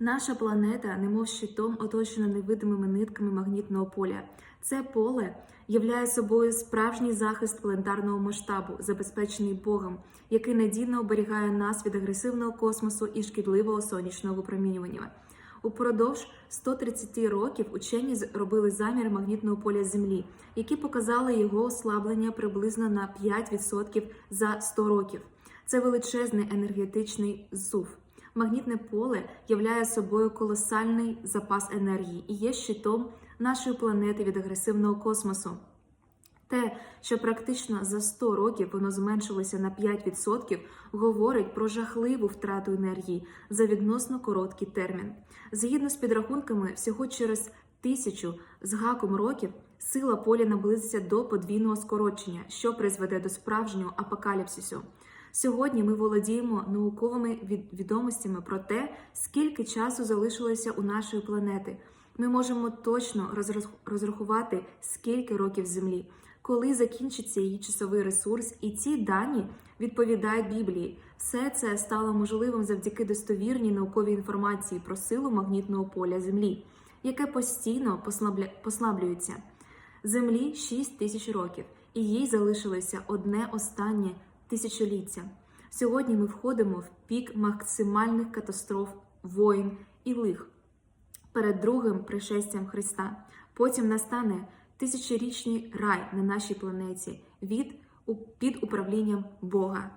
Наша планета, немов щитом, оточена невидимими нитками магнітного поля. Це поле являє собою справжній захист планетарного масштабу, забезпечений Богом, який надійно оберігає нас від агресивного космосу і шкідливого сонячного випромінювання. Упродовж 130 років учені зробили замір магнітного поля Землі, які показали його ослаблення приблизно на 5% за 100 років. Це величезний енергетичний зсув. Магнітне поле являє собою колосальний запас енергії і є щитом нашої планети від агресивного космосу. Те, що практично за 100 років воно зменшилося на 5%, говорить про жахливу втрату енергії за відносно короткий термін. Згідно з підрахунками, всього через тисячу з гаком років сила поля наблизиться до подвійного скорочення, що призведе до справжнього апокаліпсису. Сьогодні ми володіємо науковими від- відомостями про те, скільки часу залишилося у нашої планети. Ми можемо точно розрахувати, скільки років Землі, коли закінчиться її часовий ресурс, і ці дані відповідають Біблії. Все це стало можливим завдяки достовірній науковій інформації про силу магнітного поля Землі, яке постійно послаблюється. Землі 6 тисяч років, і їй залишилося одне останнє тисячоліття. Сьогодні ми входимо в пік максимальних катастроф, воїн і лих перед другим пришестям Христа. Потім настане тисячорічний рай на нашій планеті від під управлінням Бога.